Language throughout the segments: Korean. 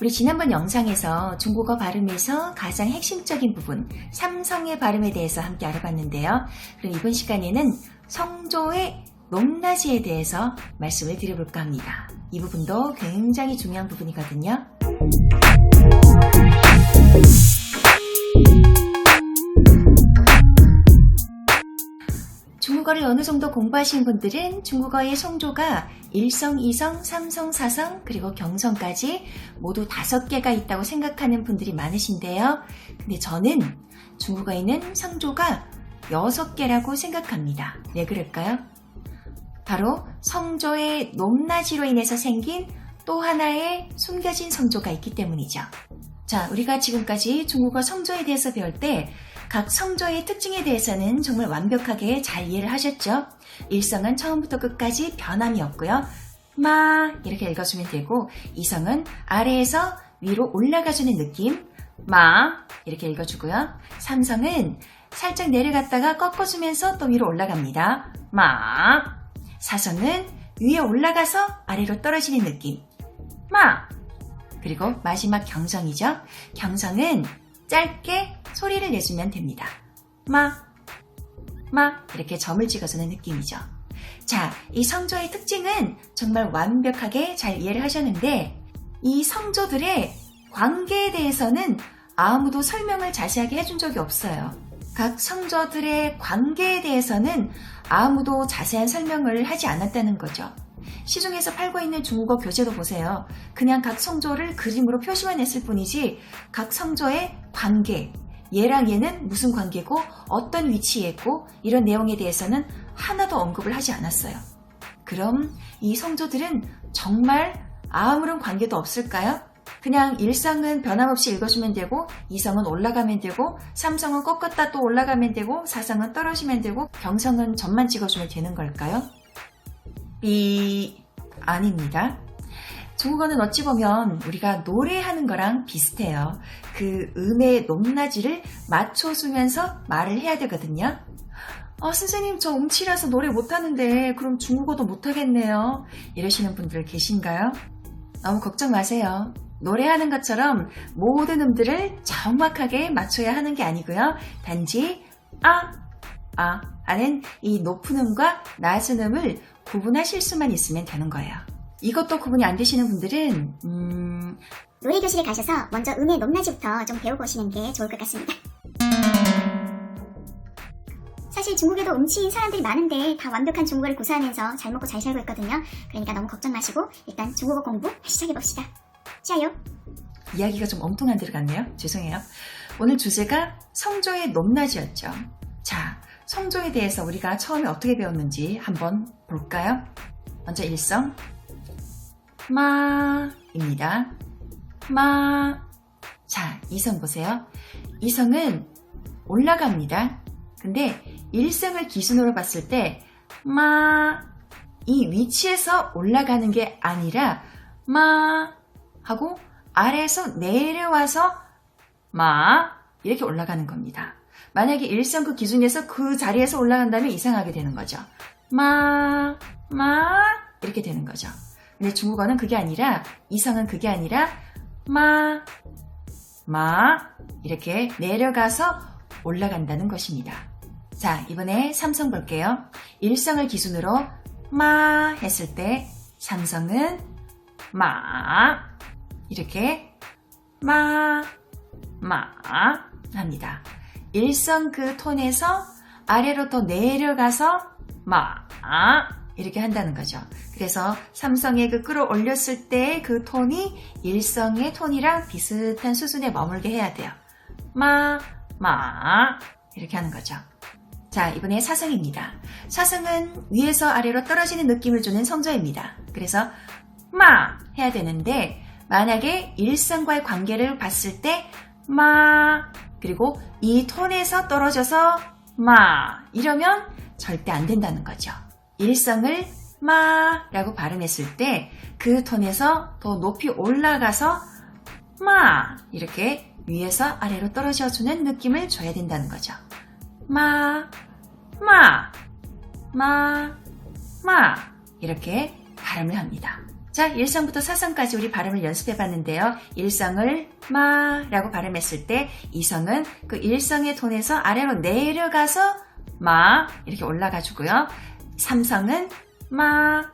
우리 지난번 영상에서 중국어 발음에서 가장 핵심적인 부분, 삼성의 발음에 대해서 함께 알아봤는데요. 그럼 이번 시간에는 성조의 높낮이에 대해서 말씀을 드려볼까 합니다. 이 부분도 굉장히 중요한 부분이거든요. 중국어를 어느 정도 공부하신 분들은 중국어의 성조가 1성, 2성, 3성, 4성, 그리고 경성까지 모두 다섯 개가 있다고 생각하는 분들이 많으신데요. 근데 저는 중국어에는 성조가 6개라고 생각합니다. 왜 그럴까요? 바로 성조의 높낮이로 인해서 생긴 또 하나의 숨겨진 성조가 있기 때문이죠. 자, 우리가 지금까지 중국어 성조에 대해서 배울 때 각 성조의 특징에 대해서는 정말 완벽하게 잘 이해를 하셨죠? 일성은 처음부터 끝까지 변함이 없고요. 마 이렇게 읽어주면 되고 이성은 아래에서 위로 올라가주는 느낌 마 이렇게 읽어주고요. 삼성은 살짝 내려갔다가 꺾어주면서 또 위로 올라갑니다. 마 사성은 위에 올라가서 아래로 떨어지는 느낌 마 그리고 마지막 경성이죠. 경성은 짧게 소리를 내주면 됩니다. 마, 마 이렇게 점을 찍어주는 느낌이죠. 자, 이 성조의 특징은 정말 완벽하게 잘 이해를 하셨는데 이 성조들의 관계에 대해서는 아무도 설명을 자세하게 해준 적이 없어요. 각 성조들의 관계에 대해서는 아무도 자세한 설명을 하지 않았다는 거죠. 시중에서 팔고 있는 중국어 교재도 보세요. 그냥 각 성조를 그림으로 표시만 했을 뿐이지 각 성조의 관계, 얘랑 얘는 무슨 관계고 어떤 위치에 있고 이런 내용에 대해서는 하나도 언급을 하지 않았어요. 그럼 이 성조들은 정말 아무런 관계도 없을까요? 그냥 일성은 변함없이 읽어주면 되고 이성은 올라가면 되고 삼성은 꺾었다 또 올라가면 되고 사성은 떨어지면 되고 경성은 점만 찍어주면 되는 걸까요? 비 아닙니다. 중국어는 어찌 보면 우리가 노래하는 거랑 비슷해요. 그 음의 높낮이를 맞춰주면서 말을 해야 되거든요. 아, 선생님, 저 음치라서 노래 못하는데, 그럼 중국어도 못하겠네요. 이러시는 분들 계신가요? 너무 걱정 마세요. 노래하는 것처럼 모든 음들을 정확하게 맞춰야 하는 게 아니고요. 단지, 아, 아, 하는 이 높은 음과 낮은 음을 구분하실 수만 있으면 되는 거예요. 이것도 구분이 안 되시는 분들은 음, 노래 교실에 가셔서 먼저 음의 높낮이부터 좀 배워보시는 게 좋을 것 같습니다. 사실 중국에도 음치인 사람들이 많은데 다 완벽한 중국어를 구사하면서 잘 먹고 잘 살고 있거든요. 그러니까 너무 걱정 마시고 일단 중국어 공부 시작해 봅시다. 짜요. 이야기가 좀 엉뚱한 데로 갔네요. 죄송해요. 오늘 주제가 성조의 높낮이였죠. 자, 성조에 대해서 우리가 처음에 어떻게 배웠는지 한번 볼까요? 먼저 일성 마입니다. 마. 자, 이성 보세요. 이성은 올라갑니다. 근데 일성을 기준으로 봤을 때 마. 이 위치에서 올라가는 게 아니라 마 하고 아래에서 내려와서 마 이렇게 올라가는 겁니다. 만약에 일성 그 기준에서 그 자리에서 올라간다면 이상하게 되는 거죠. 마, 마 이렇게 되는 거죠. 근데 중국어는 그게 아니라 이성은 그게 아니라 마, 마 이렇게 내려가서 올라간다는 것입니다. 자, 이번에 삼성 볼게요. 일성을 기준으로 마 했을 때 삼성은 마 이렇게 마, 마 합니다. 일성 그 톤에서 아래로 더 내려가서 마 이렇게 한다는 거죠. 그래서 삼성의 그 끌어올렸을 때 그 톤이 일성의 톤이랑 비슷한 수준에 머물게 해야 돼요. 마, 마 이렇게 하는 거죠. 자, 이번에 사성입니다. 사성은 위에서 아래로 떨어지는 느낌을 주는 성조입니다. 그래서 마 해야 되는데 만약에 일성과의 관계를 봤을 때 마, 그리고 이 톤에서 떨어져서 마 이러면 절대 안 된다는 거죠. 일성을 마라고 발음했을 때 그 톤에서 더 높이 올라가서 마 이렇게 위에서 아래로 떨어져 주는 느낌을 줘야 된다는 거죠. 마, 마, 마, 마 이렇게 발음을 합니다. 자, 일성부터 사성까지 우리 발음을 연습해 봤는데요. 일성을 마 라고 발음했을 때 이성은 그 일성의 톤에서 아래로 내려가서 마 이렇게 올라가 주고요. 삼성은 마,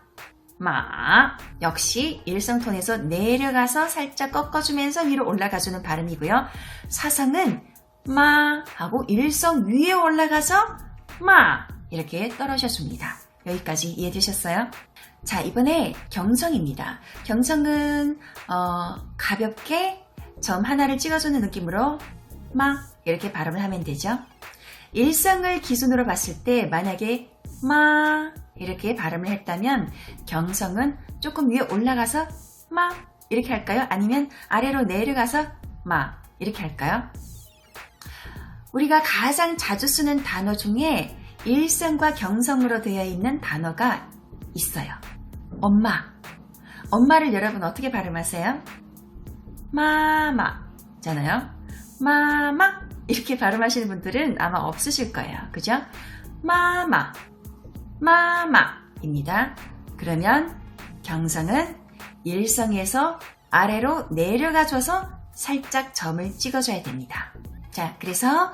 마 역시 일성 톤에서 내려가서 살짝 꺾어주면서 위로 올라가 주는 발음이고요. 사성은 마 하고 일성 위에 올라가서 마 이렇게 떨어져 줍니다. 여기까지 이해되셨어요? 자, 이번에 경성입니다. 경성은 어, 가볍게 점 하나를 찍어주는 느낌으로 마 이렇게 발음을 하면 되죠. 일성을 기준으로 봤을 때 만약에 마 이렇게 발음을 했다면 경성은 조금 위에 올라가서 마 이렇게 할까요? 아니면 아래로 내려가서 마 이렇게 할까요? 우리가 가장 자주 쓰는 단어 중에 일성과 경성으로 되어 있는 단어가 있어요. 엄마. 엄마를 여러분 어떻게 발음하세요? 마마. 잖아요. 마마. 이렇게 발음하시는 분들은 아마 없으실 거예요. 그죠? 마마. 마마입니다. 그러면 경성은 일성에서 아래로 내려가줘서 살짝 점을 찍어줘야 됩니다. 자, 그래서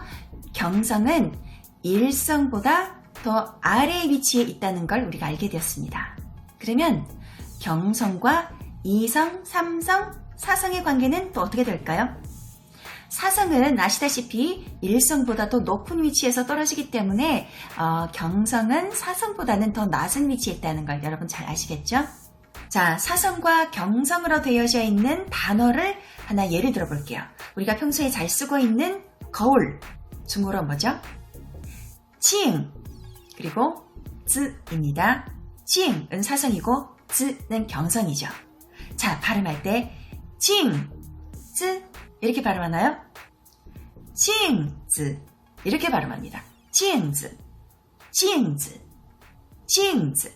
경성은 일성보다 더 아래 위치에 있다는 걸 우리가 알게 되었습니다. 그러면 경성과 이성, 삼성, 사성의 관계는 또 어떻게 될까요? 사성은 아시다시피 일성보다 더 높은 위치에서 떨어지기 때문에 어, 경성은 사성보다는 더 낮은 위치에 있다는 걸 여러분 잘 아시겠죠? 자, 사성과 경성으로 되어져 있는 단어를 하나 예를 들어 볼게요. 우리가 평소에 잘 쓰고 있는 거울, 중국어로 뭐죠? 칭, 그리고 즈입니다. 칭은 사성이고 즈는 경성이죠. 자, 발음할 때 칭, 즈 이렇게 발음하나요? 칭즈 이렇게 발음합니다. 칭즈, 칭즈, 칭즈.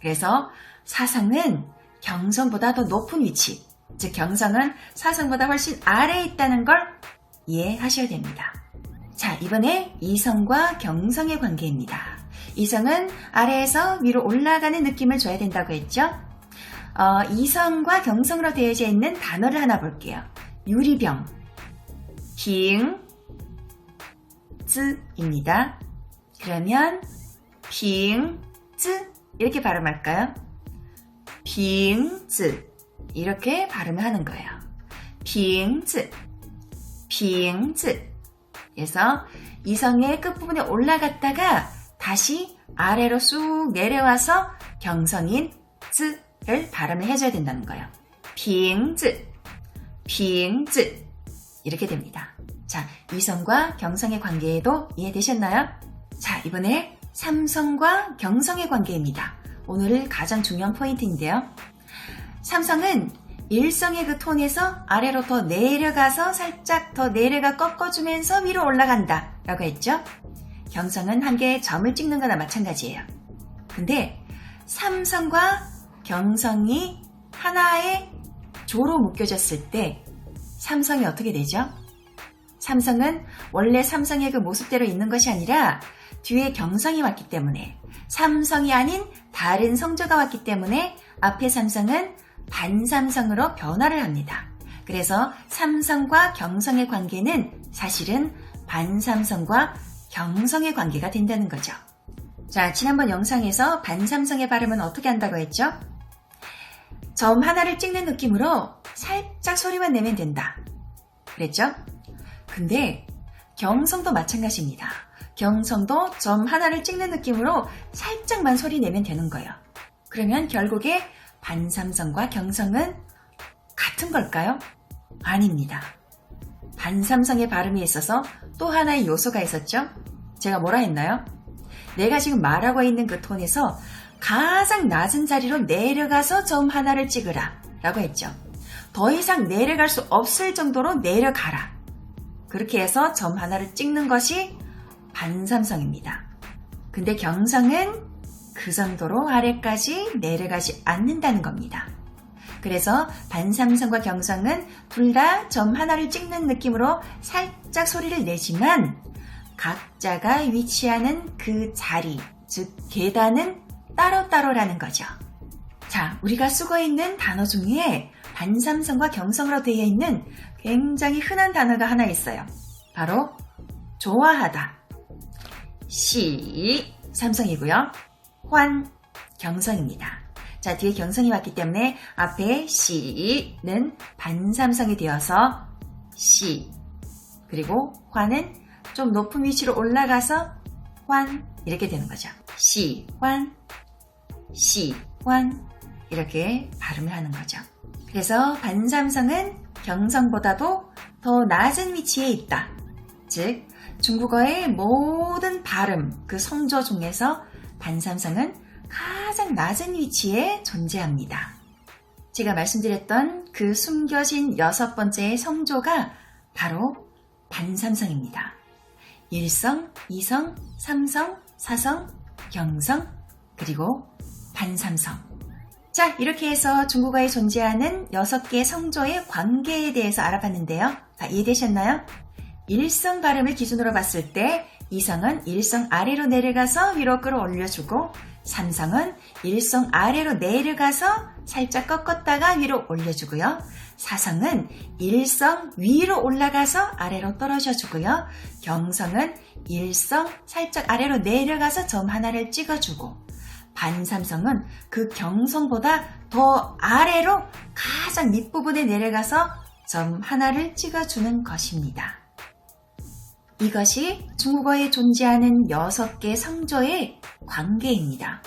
그래서 사성은 경성보다 더 높은 위치, 즉 경성은 사성보다 훨씬 아래에 있다는 걸 이해하셔야 됩니다. 자, 이번에 이성과 경성의 관계입니다. 이성은 아래에서 위로 올라가는 느낌을 줘야 된다고 했죠? 어, 이성과 경성으로 되어져 있는 단어를 하나 볼게요. 유리병, 빙, 즈입니다. 그러면 빙, 즈 이렇게 발음할까요? 빙, 즈 이렇게 발음을 하는 거예요. 빙, 즈, 빙, 즈 그래서 이성의 끝부분에 올라갔다가 다시 아래로 쑥 내려와서 경성인 즈를 발음을 해줘야 된다는 거예요. 빙즈, 빙즈 이렇게 됩니다. 자, 이성과 경성의 관계에도 이해되셨나요? 자, 이번에 삼성과 경성의 관계입니다. 오늘 가장 중요한 포인트인데요. 삼성은 일성의 그 톤에서 아래로 더 내려가서 살짝 더 내려가 꺾어주면서 위로 올라간다 라고 했죠? 경성은 한 개의 점을 찍는 거나 마찬가지예요. 근데 삼성과 경성이 하나의 조로 묶여졌을 때 삼성이 어떻게 되죠? 삼성은 원래 삼성의 그 모습대로 있는 것이 아니라 뒤에 경성이 왔기 때문에 삼성이 아닌 다른 성조가 왔기 때문에 앞에 삼성은 반삼성으로 변화를 합니다. 그래서 삼성과 경성의 관계는 사실은 반삼성과 경성의 관계가 된다는 거죠. 자, 지난번 영상에서 반삼성의 발음은 어떻게 한다고 했죠? 점 하나를 찍는 느낌으로 살짝 소리만 내면 된다. 그랬죠? 근데 경성도 마찬가지입니다. 경성도 점 하나를 찍는 느낌으로 살짝만 소리 내면 되는 거예요. 그러면 결국에 반삼성과 경성은 같은 걸까요? 아닙니다. 반삼성의 발음이 있어서 또 하나의 요소가 있었죠? 제가 뭐라 했나요? 내가 지금 말하고 있는 그 톤에서 가장 낮은 자리로 내려가서 점 하나를 찍으라 라고 했죠. 더 이상 내려갈 수 없을 정도로 내려가라. 그렇게 해서 점 하나를 찍는 것이 반삼성입니다. 근데 경성은 그 정도로 아래까지 내려가지 않는다는 겁니다. 그래서 반삼성과 경성은 둘 다 점 하나를 찍는 느낌으로 살짝 소리를 내지만 각자가 위치하는 그 자리, 즉 계단은 따로따로라는 거죠. 자, 우리가 쓰고 있는 단어 중에 반삼성과 경성으로 되어 있는 굉장히 흔한 단어가 하나 있어요. 바로 좋아하다. 시 삼성이고요. 환 경성입니다. 자, 뒤에 경성이 왔기 때문에 앞에 시는 반삼성이 되어서 시 그리고 환은 좀 높은 위치로 올라가서 환 이렇게 되는 거죠. 시, 환, 시, 환 이렇게 발음을 하는 거죠. 그래서 반삼성은 경성보다도 더 낮은 위치에 있다. 즉, 중국어의 모든 발음, 그 성조 중에서 반삼성은 가장 낮은 위치에 존재합니다. 제가 말씀드렸던 그 숨겨진 여섯 번째의 성조가 바로 반삼성입니다. 일성, 이성, 삼성, 사성, 경성, 그리고 반삼성. 자, 이렇게 해서 중국어에 존재하는 6개의 성조의 관계에 대해서 알아봤는데요. 다 이해되셨나요? 일성 발음을 기준으로 봤을 때 이성은 일성 아래로 내려가서 위로 끌어올려주고 삼성은 일성 아래로 내려가서 살짝 꺾었다가 위로 올려주고요. 사성은 일성 위로 올라가서 아래로 떨어져 주고요. 경성은 일성 살짝 아래로 내려가서 점 하나를 찍어주고 반삼성은 그 경성보다 더 아래로 가장 밑부분에 내려가서 점 하나를 찍어주는 것입니다. 이것이 중국어에 존재하는 6개 성조의 관계입니다.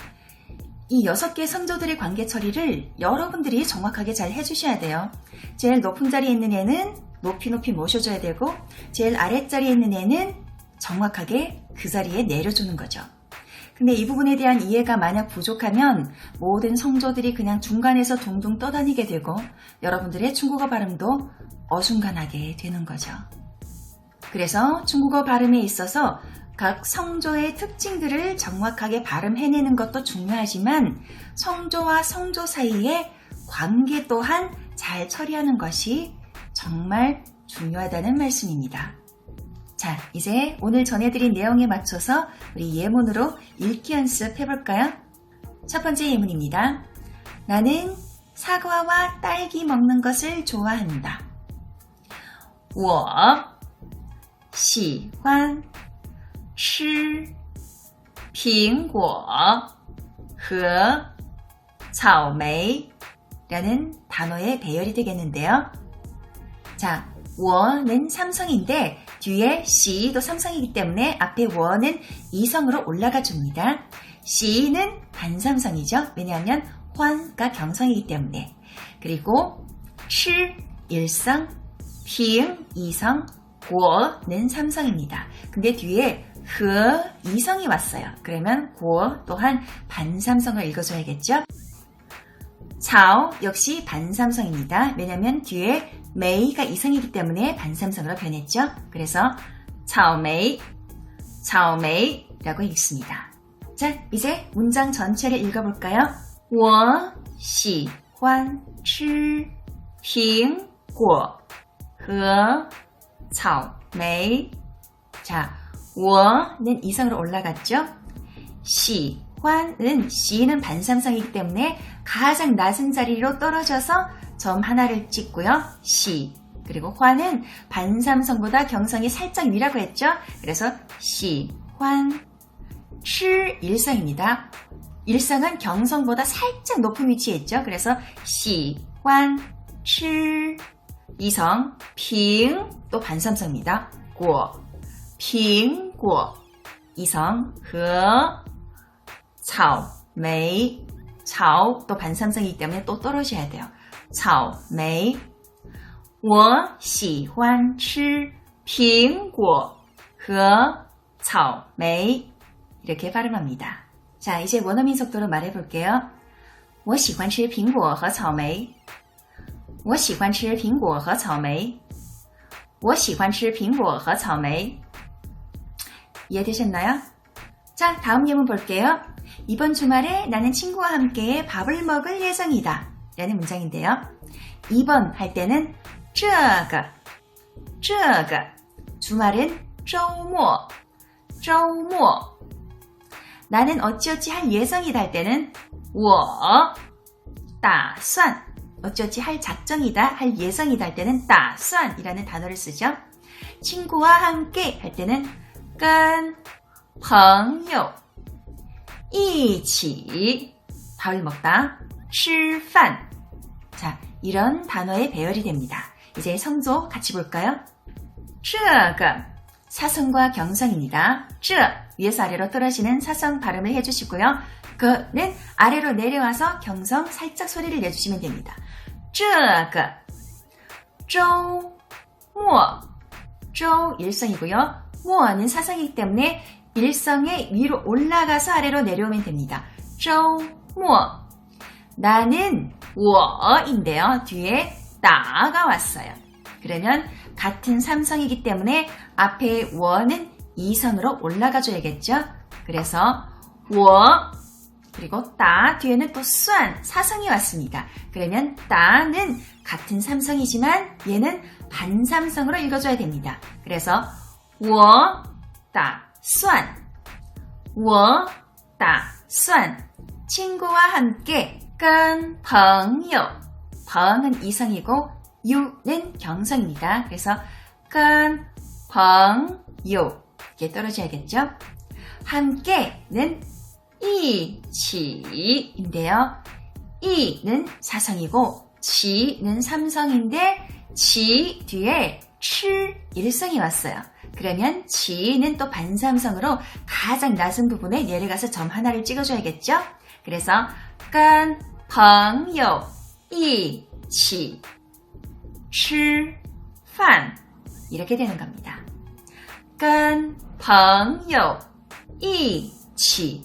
이 6개 성조들의 관계 처리를 여러분들이 정확하게 잘 해주셔야 돼요. 제일 높은 자리에 있는 애는 높이 높이 모셔줘야 되고 제일 아랫자리에 있는 애는 정확하게 그 자리에 내려주는 거죠. 근데 이 부분에 대한 이해가 만약 부족하면 모든 성조들이 그냥 중간에서 둥둥 떠다니게 되고 여러분들의 중국어 발음도 어중간하게 되는 거죠. 그래서 중국어 발음에 있어서 각 성조의 특징들을 정확하게 발음해내는 것도 중요하지만 성조와 성조 사이의 관계 또한 잘 처리하는 것이 정말 중요하다는 말씀입니다. 자, 이제 오늘 전해드린 내용에 맞춰서 우리 예문으로 읽기 연습 해볼까요? 첫 번째 예문입니다. 나는 사과와 딸기 먹는 것을 좋아한다. 我喜欢吃苹果和草莓 라는 단어의 배열이 되겠는데요. 자, 我는 삼성인데 뒤에 시도 삼성이기 때문에 앞에 我는 이성으로 올라가 줍니다. 시는 반삼성이죠. 왜냐하면 환가 경성이기 때문에. 그리고 吃 일성, 平 이성, 国는 삼성입니다. 근데 뒤에 흐 이성이 왔어요. 그러면 国 또한 반삼성을 읽어줘야겠죠? 草 역시 반삼성입니다. 왜냐면 뒤에 메이가 이성이기 때문에 반삼성으로 변했죠. 그래서 草莓, 草莓라고 읽습니다. 자, 이제 문장 전체를 읽어볼까요? 我喜欢吃苹果和 草莓. 자, 我는 이성으로 올라갔죠? 시, 환은 시는 반삼성이기 때문에 가장 낮은 자리로 떨어져서 점 하나를 찍고요. 시. 그리고 환은 반삼성보다 경성이 살짝 위라고 했죠? 그래서 시, 환, 칠 일성입니다. 일성은 경성보다 살짝 높은 위치에 있죠? 그래서 시, 환, 칠 이성, 핑, 또 반삼성입니다. 果, 苹果, 이성, 和, 草莓, 草, 또 반삼성이기 때문에 또 떨어져야 돼요. 草莓,我喜欢吃苹果和草莓. 이렇게 발음합니다. 자, 이제 원어민 속도로 말해볼게요. 我喜欢吃苹果和草莓. 我喜欢吃苹果和草莓.我喜欢吃苹果和草莓. 이해되셨나요? 자, 다음 예문 볼게요. 이번 주말에 나는 친구와 함께 밥을 먹을 예정이다. 라는 문장인데요. 2번 할 때는 这个,这个. 주말은 周末,周末. 나는 어찌어찌 할 예정이다 할 때는 我 따算 어쩌지 할 작정이다, 할 예정이다 할 때는 따算이라는 단어를 쓰죠. 친구와 함께 할 때는 跟朋友一起 밥을 먹다 吃饭 자, 이런 단어의 배열이 됩니다. 이제 성조 같이 볼까요? 这个 사성과 경성입니다. 这 위에서 아래로 떨어지는 사성 발음을 해주시고요. 그는 아래로 내려와서 경성 살짝 소리를 내주시면 됩니다. 这个周末周일성이고요. 모어는 사성이기 때문에 일성의 위로 올라가서 아래로 내려오면 됩니다. 周末 나는 我인데요. 뒤에 나가 왔어요. 그러면 같은 삼성이기 때문에 앞에 我는 이성으로 올라가 줘야겠죠. 그래서 我 그리고 따 뒤에는 또 수안 사성이 왔습니다. 그러면 따는 같은 삼성이지만 얘는 반삼성으로 읽어줘야 됩니다. 그래서 워따 수안 워따 수안 친구와 함께 깐 벙요 벙은 이성이고 유는 경성입니다. 그래서 깐 벙요 이게 떨어져야겠죠? 함께는 이치인데요. 이는 사성이고 지는 삼성인데 지 뒤에 칠 일성이 왔어요. 그러면 지는 또 반삼성으로 가장 낮은 부분에 예를 가서 점 하나를 찍어줘야겠죠? 그래서 깐, 펑요, 이, 치, 吃饭 이렇게 되는 겁니다. 깐, 펑요, 이, 치,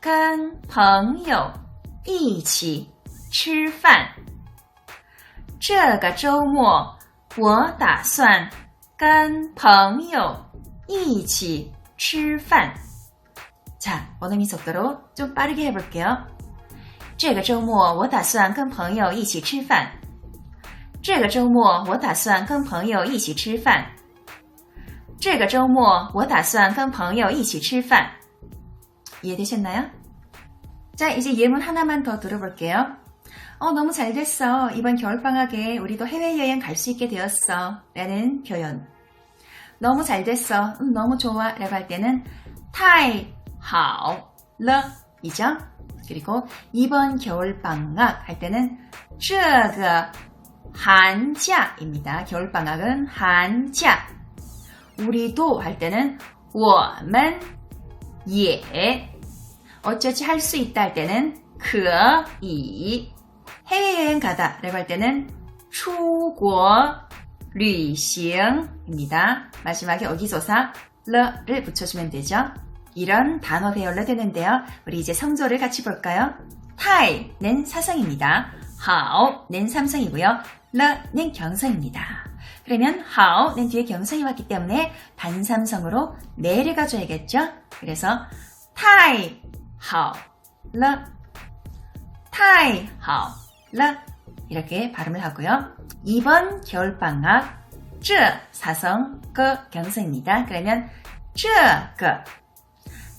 跟朋友一起吃饭。这个周末我打算跟朋友一起吃饭. 자, 원어민 속도로 좀 빠르게 해볼게요. 这个周末我打算跟朋友一起吃饭。这个周末我打算跟朋友一起吃饭。这个周末我打算跟朋友一起吃饭. 이해되셨나요? 자, 이제 예문 하나만 더 들어볼게요. 어, 너무 잘 됐어. 이번 겨울방학에 우리도 해외여행 갈 수 있게 되었어. 라는 표현. 너무 잘 됐어. 음, 너무 좋아. 라고 할 때는 太好了 이죠? 그리고 이번 겨울방학 할 때는 这个寒假입니다. 겨울방학은 寒假 우리도 할 때는 我们也 어쩌지 할 수 있다 할 때는 그이 해외여행 가다 라고 할 때는 출국 리싱입니다. 마지막에 어기소사 러를 붙여주면 되죠. 이런 단어 배열로 되는데요. 우리 이제 성조를 같이 볼까요? 타이는 사성입니다. 하오는 삼성이고요. 러는 경성입니다. 그러면 하오는 뒤에 경성이 왔기 때문에 반삼성으로 내를 가져야겠죠? 그래서 타이 하오 르 타이 하오 르 이렇게 발음을 하고요. 2번 겨울방학 这 사성 그 경성입니다. 그러면 这个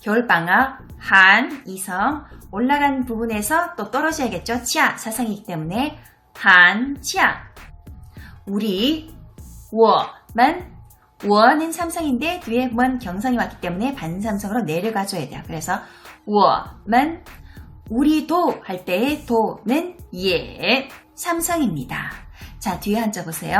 겨울방학 한 이성 올라간 부분에서 또 떨어져야겠죠. 자 사성이기 때문에 한자 우리 我们 원은 삼성인데 뒤에 원 경성이 왔기 때문에 반삼성으로 내려가 줘야 돼요. 그래서 我们 우리도 할 때의 도는 예 삼성입니다. 자 뒤에 한자 보세요.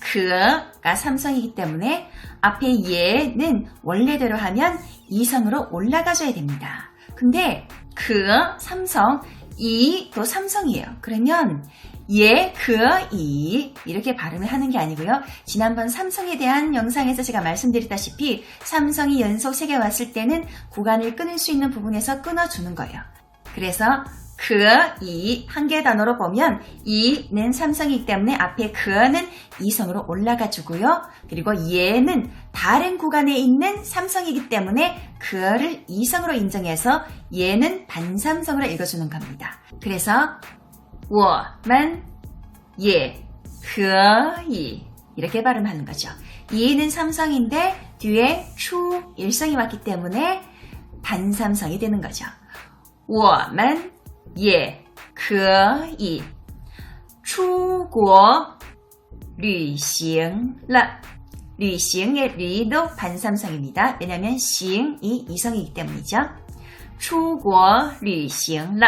그가 삼성이기 때문에 앞에 예는 원래대로 하면 이성으로 올라가줘야 됩니다. 근데 그 삼성 이도 삼성이에요. 그러면 예, 그, 이 이렇게 발음을 하는 게 아니고요. 지난번 삼성에 대한 영상에서 제가 말씀드렸다시피 삼성이 연속 3개 왔을 때는 구간을 끊을 수 있는 부분에서 끊어주는 거예요. 그래서 그, 이, 한 개 단어로 보면, 이는 삼성이기 때문에 앞에 그는 이성으로 올라가 주고요. 그리고 얘는 다른 구간에 있는 삼성이기 때문에 그를 이성으로 인정해서 얘는 반삼성으로 읽어주는 겁니다. 그래서, 我们也可以이렇게 발음하는 거죠. 이는 삼성인데 뒤에 추 일성이 왔기 때문에 반삼성이 되는 거죠. 我们也可以出国旅行了.旅行의 리도 반삼성입니다. 왜냐하면 行이 이성이기 때문이죠. 出国旅行了.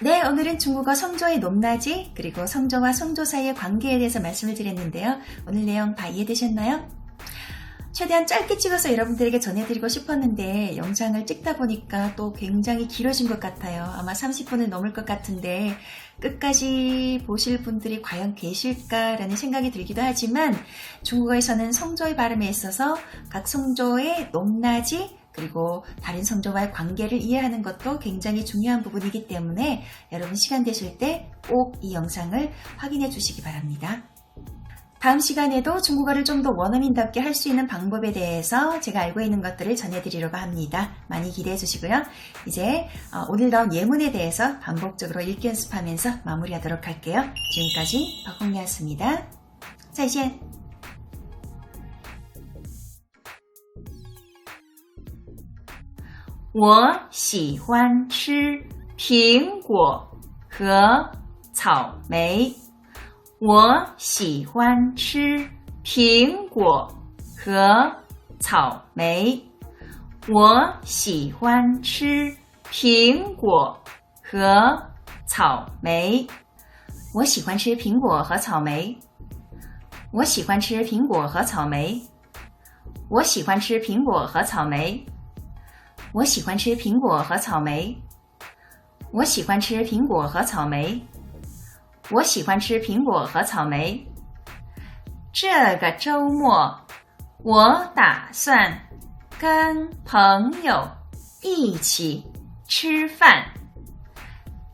네, 오늘은 중국어 성조의 높낮이 그리고 성조와 성조 사이의 관계에 대해서 말씀을 드렸는데요. 오늘 내용 다 이해되셨나요? 최대한 짧게 찍어서 여러분들에게 전해드리고 싶었는데 영상을 찍다 보니까 또 굉장히 길어진 것 같아요. 아마 30분을 넘을 것 같은데 끝까지 보실 분들이 과연 계실까라는 생각이 들기도 하지만 중국어에서는 성조의 발음에 있어서 각 성조의 높낮이 그리고 다른 성조와의 관계를 이해하는 것도 굉장히 중요한 부분이기 때문에 여러분 시간 되실 때 꼭 이 영상을 확인해 주시기 바랍니다. 다음 시간에도 중국어를 좀 더 원어민답게 할 수 있는 방법에 대해서 제가 알고 있는 것들을 전해드리려고 합니다. 많이 기대해 주시고요. 이제 어, 오늘 나온 예문에 대해서 반복적으로 읽기 연습하면서 마무리하도록 할게요. 지금까지 박홍미였습니다. 再见.我喜欢吃苹果和草莓。我喜欢吃苹果和草莓。我喜欢吃苹果和草莓。我喜欢吃苹果和草莓。我喜欢吃苹果和草莓。我喜欢吃苹果和草莓。我喜欢吃苹果和草莓。我喜欢吃苹果和草莓。我喜欢吃苹果和草莓。这个周末，我打算跟朋友一起吃饭。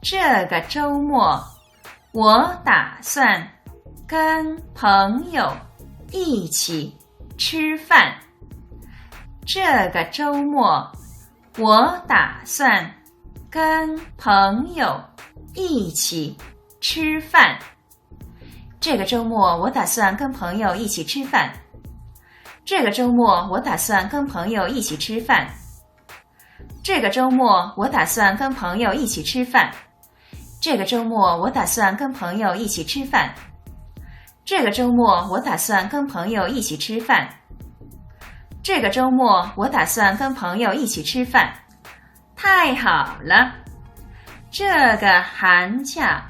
这个周末，我打算跟朋友一起吃饭。这个周末。我打算跟朋友一起吃饭。这个周末我打算跟朋友一起吃饭。这个周末我打算跟朋友一起吃饭。这个周末我打算跟朋友一起吃饭。这个周末我打算跟朋友一起吃饭。这个周末我打算跟朋友一起吃饭。这个周末我打算跟朋友一起吃饭。太好了！这个寒假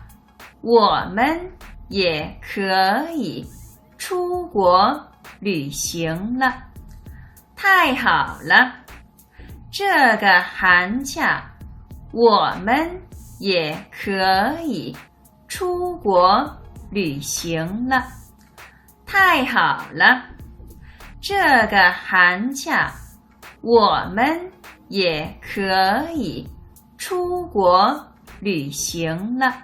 我们也可以出国旅行了。太好了！这个寒假我们也可以出国旅行了。太好了，这个寒假我们也可以出国旅行了。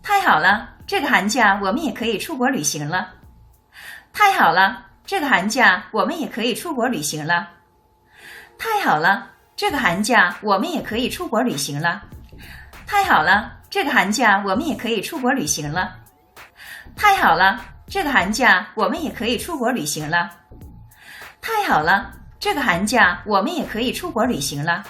太好了，这个寒假我们也可以出国旅行了。太好了，这个寒假我们也可以出国旅行了。太好了，这个寒假我们也可以出国旅行了。太好了，这个寒假我们也可以出国旅行了。太好了，这个寒假我们也可以出国旅行了。太好了，这个寒假我们也可以出国旅行了。